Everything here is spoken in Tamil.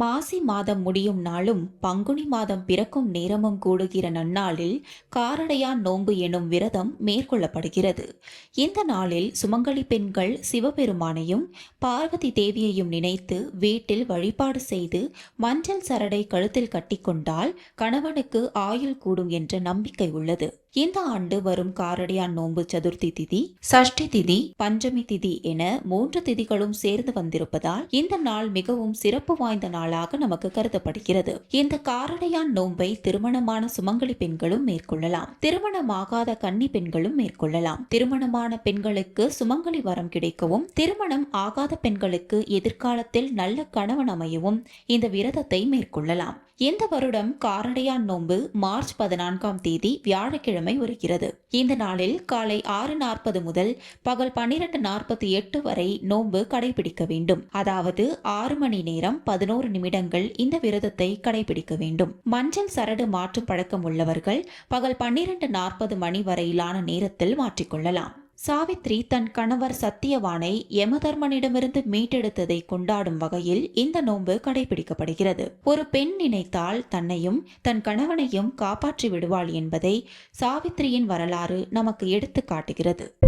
மாசி மாதம் முடியும் நாளும் பங்குனி மாதம் பிறக்கும் நேரமும் கூடுகிற நன்னாளில் காரடையான் நோன்பு எனும் விரதம் மேற்கொள்ளப்படுகிறது. இந்த நாளில் சுமங்கலி பெண்கள் சிவபெருமானையும் பார்வதி தேவியையும் நினைத்து வீட்டில் வழிபாடு செய்து மஞ்சள் சரடை கழுத்தில் கட்டிக்கொண்டால் கணவனுக்கு ஆயுள் கூடும் என்ற நம்பிக்கை உள்ளது. இந்த ஆண்டு வரும் காரடையான் நோன்பு சதுர்த்தி திதி சஷ்டி திதி பஞ்சமி திதி என மூன்று திதிகளும் சேர்ந்து வந்திருப்பதால் இந்த நாள் மிகவும் சிறப்பு வாய்ந்த நாளாக நமக்கு கருதப்படுகிறது. இந்த காரடையான் நோன்பை திருமணமான சுமங்கலி பெண்களும் மேற்கொள்ளலாம். திருமணமாகாத கன்னி பெண்களும் மேற்கொள்ளலாம். திருமணமான பெண்களுக்கு சுமங்கலி வரம் கிடைக்கவும் திருமணம் ஆகாத பெண்களுக்கு எதிர்காலத்தில் நல்ல கணவன் அமையவும் இந்த விரதத்தை மேற்கொள்ளலாம். இந்த வருடம் காரடையான் நோன்பு மார்ச் பதினான்காம் தேதி வியாழக்கிழமை வருகிறது. இந்த நாளில் காலை ஆறு நாற்பது முதல் பகல் பன்னிரண்டு நாற்பத்தி எட்டு வரை நோன்பு கடைபிடிக்க வேண்டும். அதாவது ஆறு மணி நேரம் பதினோரு நிமிடங்கள் இந்த விரதத்தை கடைபிடிக்க வேண்டும். மஞ்சள் சரடு மாற்றும் பழக்கம் உள்ளவர்கள் பகல் பன்னிரண்டு நாற்பது மணி வரையிலான நேரத்தில் மாற்றிக்கொள்ளலாம். சாவித்ரி தன் கணவர் சத்தியவானை யமதர்மனிடமிருந்து மீட்டெடுத்ததை கொண்டாடும் வகையில் இந்த நோன்பு கடைபிடிக்கப்படுகிறது. ஒரு பெண் நினைத்தால் தன்னையும் தன் கணவனையும் காப்பாற்றி விடுவாள் என்பதை சாவித்ரியின் வரலாறு நமக்கு எடுத்து காட்டுகிறது.